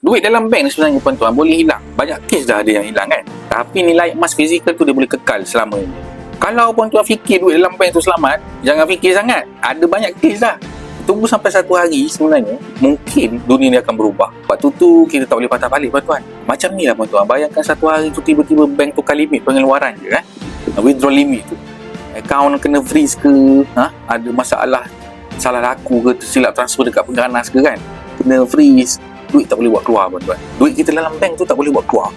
Duit dalam bank ni sebenarnya tuan-tuan boleh hilang. Banyak kes dah ada yang hilang kan. Tapi nilai emas fizikal tu dia boleh kekal selama ini. Kalau tuan-tuan fikir duit dalam bank tu selamat, jangan fikir sangat. Ada banyak kes dah. Tunggu sampai satu hari sebenarnya, mungkin dunia ni akan berubah. Waktu tu kita tak boleh patah balik tuan-tuan. Macam ni lah tuan-tuan. Bayangkan satu hari tu tiba-tiba bank tukar limit pengeluaran je kan. Withdraw limit tu. Account kena freeze ke, ha? ada masalah salah laku ke, tersilap transfer dekat pengganas ke kan. Kena freeze, duit tak boleh buat keluar tuan-tuan. Duit kita dalam bank tu tak boleh buat keluar.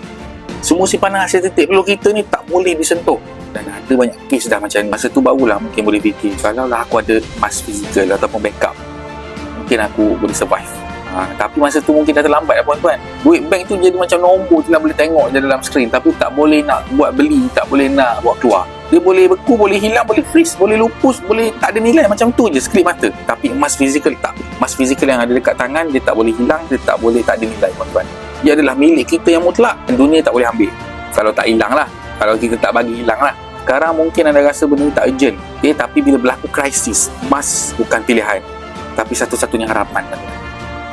Semua simpanan hasil titik peluk kita ni tak boleh disentuh. Dan ada banyak kes dah macam ni. Masa tu barulah mungkin boleh fikir. Kalau lah aku ada emas fizikal ataupun backup, mungkin aku boleh survive. Ha, tapi masa tu mungkin dah terlambat dah tuan-tuan. Duit bank tu jadi macam nombor je lah boleh tengok je dalam skrin. Tapi tak boleh nak buat beli, tak boleh nak buat keluar. Dia boleh beku, boleh hilang, boleh freeze, boleh lupus, boleh tak ada nilai macam tu je skrip mata. Tapi emas fizikal tak. Emas fizikal yang ada dekat tangan, dia tak boleh hilang, dia tak boleh tak ada nilai tuan-tuan. Dia adalah milik kita yang mutlak. Dunia tak boleh ambil. Kalau tak hilang lah. Kalau kita tak bagi hilang lah. Sekarang mungkin anda rasa benda ni tak urgent. Okay? Tapi bila berlaku krisis, emas bukan pilihan. Tapi satu-satunya harapan.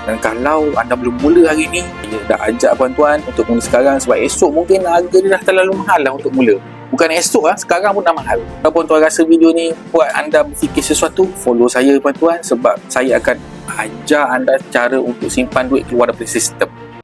Dan kalau anda belum mula hari ni, saya dah ajak tuan-tuan untuk mula sekarang sebab esok mungkin harga dia dah terlalu mahal lah untuk mula. Bukan esok lah, sekarang pun dah mahal. Kalau tuan rasa video ni buat anda berfikir sesuatu, follow saya tuan-tuan sebab saya akan ajar anda cara untuk simpan duit keluar daripada sistem.